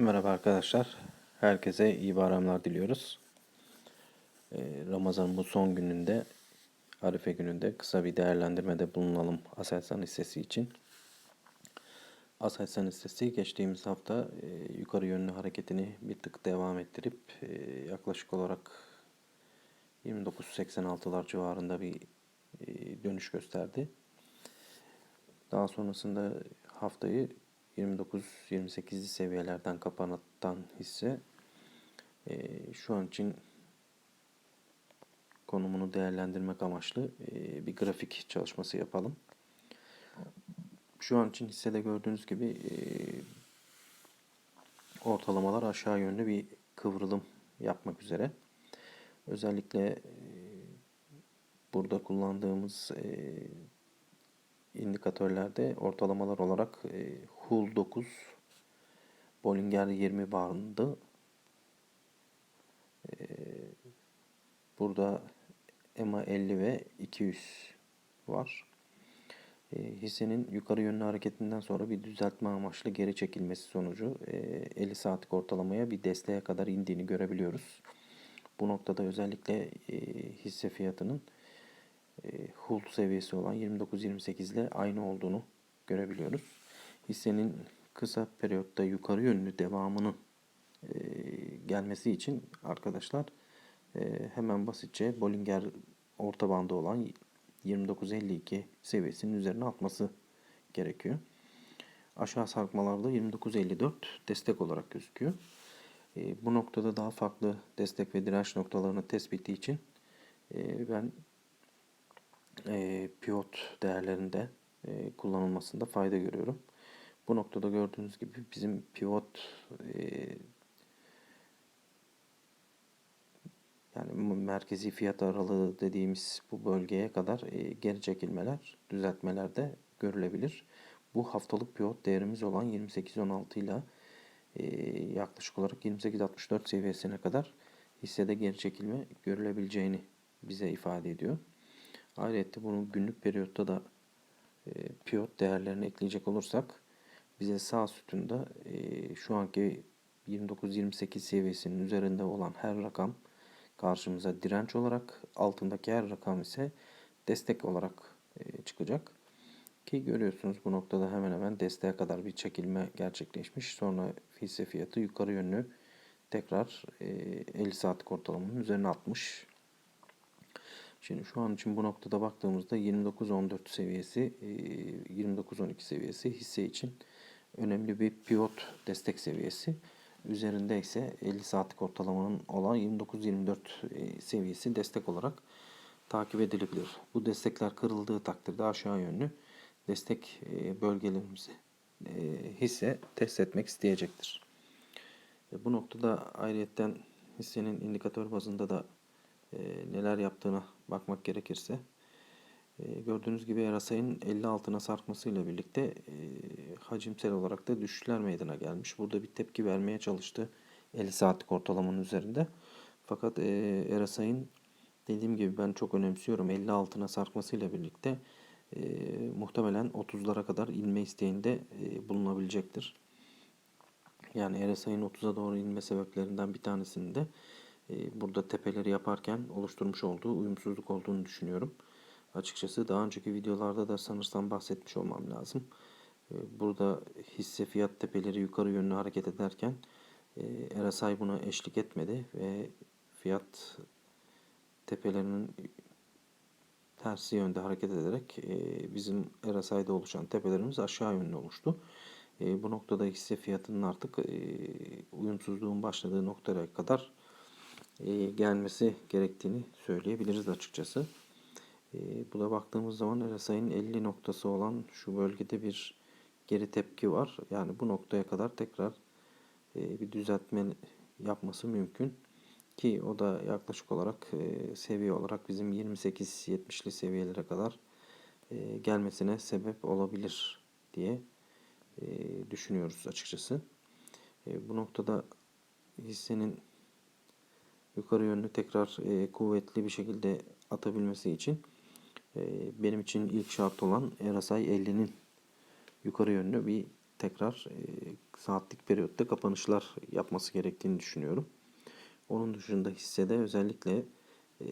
Merhaba arkadaşlar. Herkese iyi bayramlar diliyoruz. Ee, Ramazan'ın bu son gününde, Arife gününde kısa bir değerlendirmede bulunalım Aselsan hissesi için. Aselsan hissesi geçtiğimiz hafta e, yukarı yönlü hareketini bir tık devam ettirip e, yaklaşık olarak 29.86'lar civarında bir e, dönüş gösterdi. Daha sonrasında haftayı 29-28'li seviyelerden kapanatan hisse e, şu an için konumunu değerlendirmek amaçlı e, bir grafik çalışması yapalım. Şu an için hissede gördüğünüz gibi e, ortalamalar aşağı yönlü bir kıvrılım yapmak üzere. Özellikle e, burada kullandığımız e, indikatörlerde ortalamalar olarak e, Hull 9, Bollinger 20 bandı. E, burada EMA 50 ve 200 var. E, hissenin yukarı yönlü hareketinden sonra bir düzeltme amaçlı geri çekilmesi sonucu e, 50 saatlik ortalamaya bir desteğe kadar indiğini görebiliyoruz. Bu noktada özellikle e, hisse fiyatının e, Hull seviyesi olan 29-28 ile aynı olduğunu görebiliyoruz. Hissenin kısa periyotta yukarı yönlü devamının e, gelmesi için arkadaşlar e, hemen basitçe Bollinger orta bandı olan 29.52 seviyesinin üzerine atması gerekiyor. Aşağı sarkmalarda 29.54 destek olarak gözüküyor. Bu noktada daha farklı destek ve direnç noktalarını tespiti için ben e, pivot değerlerinde e, kullanılmasında fayda görüyorum. Bu noktada gördüğünüz gibi bizim pivot e, yani merkezi fiyat aralığı dediğimiz bu bölgeye kadar e, geri çekilmeler, düzeltmeler de görülebilir. Bu haftalık pivot değerimiz olan 28.16 ile yaklaşık olarak 28.64 seviyesine kadar hissede geri çekilme görülebileceğini bize ifade ediyor. Ayrıca bunu günlük periyotta da e, pivot değerlerini ekleyecek olursak bize sağ sütunda e, şu anki 29-28 seviyesinin üzerinde olan her rakam karşımıza direnç olarak altındaki her rakam ise destek olarak e, çıkacak. Ki görüyorsunuz bu noktada hemen hemen desteğe kadar bir çekilme gerçekleşmiş. Sonra hisse fiyatı yukarı yönlü tekrar e, 50 saatlik ortalamanın üzerine atmış. Şimdi şu an için bu noktada baktığımızda 29-14 seviyesi, 29-12 e, seviyesi hisse için önemli bir pivot destek seviyesi. Üzerinde ise 50 saatlik ortalamanın olan 29-24 e, seviyesi destek olarak takip edilebilir. Bu destekler kırıldığı takdirde aşağı yönlü destek e, bölgelerimizi hisse test etmek isteyecektir. Bu noktada ayrıyetten hissenin indikatör bazında da neler yaptığına bakmak gerekirse e, gördüğünüz gibi RSI'nin 50 altına sarkmasıyla birlikte e, hacimsel olarak da düşüşler meydana gelmiş. Burada bir tepki vermeye çalıştı 50 saatlik ortalamanın üzerinde. Fakat e, RSI'nin dediğim gibi ben çok önemsiyorum 50 altına sarkmasıyla birlikte e, muhtemelen 30'lara kadar inme isteğinde e, bulunabilecektir. Yani RSI'nin 30'a doğru inme sebeplerinden bir tanesinin de e, burada tepeleri yaparken oluşturmuş olduğu uyumsuzluk olduğunu düşünüyorum. Açıkçası daha önceki videolarda da sanırsam bahsetmiş olmam lazım. E, burada hisse fiyat tepeleri yukarı yönlü hareket ederken e, RSI buna eşlik etmedi ve fiyat tepelerinin tersi yönde hareket ederek bizim RSI'de oluşan tepelerimiz aşağı yönlü oluştu. Bu noktada hisse fiyatının artık uyumsuzluğun başladığı noktaya kadar e, gelmesi gerektiğini söyleyebiliriz açıkçası. E, bu baktığımız zaman RSI'nin 50 noktası olan şu bölgede bir geri tepki var. Yani bu noktaya kadar tekrar e, bir düzeltme yapması mümkün. Ki o da yaklaşık olarak seviye olarak bizim 28-70'li seviyelere kadar gelmesine sebep olabilir diye düşünüyoruz açıkçası. Bu noktada hissenin yukarı yönlü tekrar e, kuvvetli bir şekilde atabilmesi için e, benim için ilk şart olan RSI 50'nin yukarı yönlü bir tekrar e, saatlik periyotta kapanışlar yapması gerektiğini düşünüyorum. Onun dışında hissede özellikle e,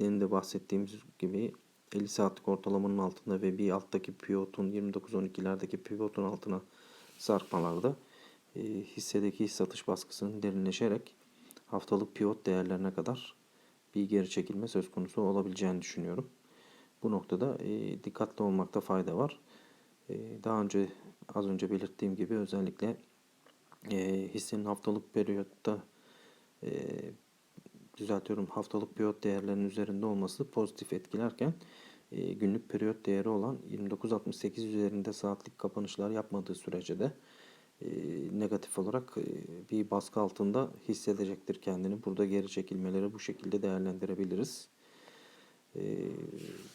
de bahsettiğimiz gibi 50 saatlik ortalamanın altında ve bir alttaki pivotun 29-12'lerdeki pivotun altına sarkmalarda e, hissedeki satış baskısının derinleşerek haftalık pivot değerlerine kadar bir geri çekilme söz konusu olabileceğini düşünüyorum. Bu noktada e, dikkatli olmakta fayda var. E, daha önce az önce belirttiğim gibi özellikle e, hissenin haftalık periyotta e, düzeltiyorum haftalık periyot değerlerinin üzerinde olması pozitif etkilerken e, günlük periyot değeri olan 29.68 üzerinde saatlik kapanışlar yapmadığı sürece de e, negatif olarak e, bir baskı altında hissedecektir kendini. Burada geri çekilmeleri bu şekilde değerlendirebiliriz. E,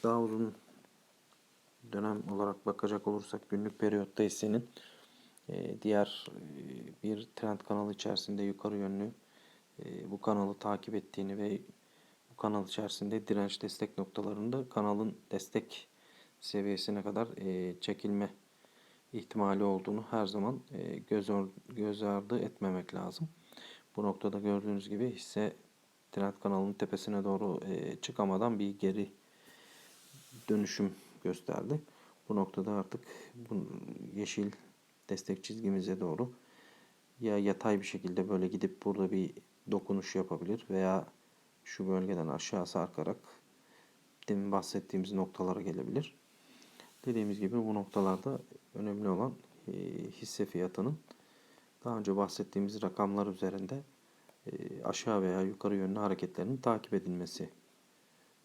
daha uzun dönem olarak bakacak olursak günlük periyotta hissenin diğer bir trend kanalı içerisinde yukarı yönlü bu kanalı takip ettiğini ve bu kanal içerisinde direnç destek noktalarında kanalın destek seviyesine kadar çekilme ihtimali olduğunu her zaman e, göz, göz ardı etmemek lazım. Bu noktada gördüğünüz gibi hisse trend kanalının tepesine doğru e, çıkamadan bir geri dönüşüm gösterdi. Bu noktada artık bu yeşil destek çizgimize doğru ya yatay bir şekilde böyle gidip burada bir dokunuş yapabilir veya şu bölgeden aşağı sarkarak demin bahsettiğimiz noktalara gelebilir. Dediğimiz gibi bu noktalarda önemli olan e, hisse fiyatının daha önce bahsettiğimiz rakamlar üzerinde e, aşağı veya yukarı yönlü hareketlerinin takip edilmesi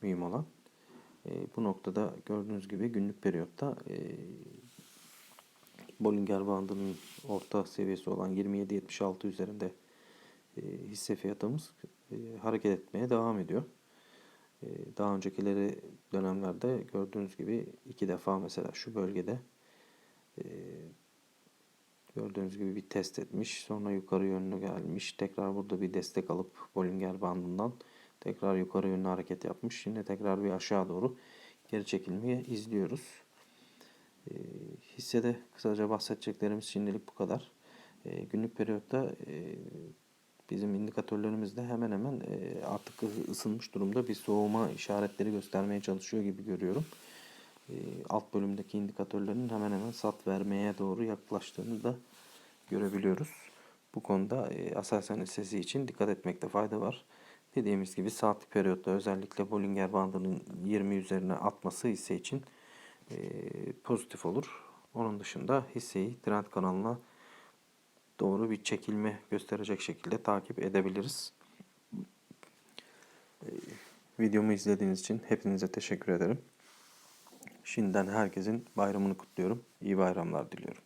mühim olan. E, bu noktada gördüğünüz gibi günlük periyotta Bollinger bandının orta seviyesi olan 27.76 üzerinde hisse fiyatımız hareket etmeye devam ediyor. E, daha öncekileri dönemlerde gördüğünüz gibi iki defa mesela şu bölgede e, gördüğünüz gibi bir test etmiş. Sonra yukarı yönlü gelmiş. Tekrar burada bir destek alıp Bollinger bandından tekrar yukarı yönlü hareket yapmış. Şimdi tekrar bir aşağı doğru geri çekilmeyi izliyoruz. E, hissede kısaca bahsedeceklerimiz şimdilik bu kadar. Günlük periyotta bizim indikatörlerimizde hemen hemen e, artık ısınmış durumda bir soğuma işaretleri göstermeye çalışıyor gibi görüyorum. E, alt bölümdeki indikatörlerin hemen hemen sat vermeye doğru yaklaştığını da görebiliyoruz. Bu konuda e, Aselsan hissesi için dikkat etmekte fayda var. Dediğimiz gibi saatlik periyotta özellikle Bollinger bandının 20 üzerine atması hisse için pozitif olur. Onun dışında hisseyi trend kanalına doğru bir çekilme gösterecek şekilde takip edebiliriz. E, videomu izlediğiniz için hepinize teşekkür ederim. Şimdiden herkesin bayramını kutluyorum. İyi bayramlar diliyorum.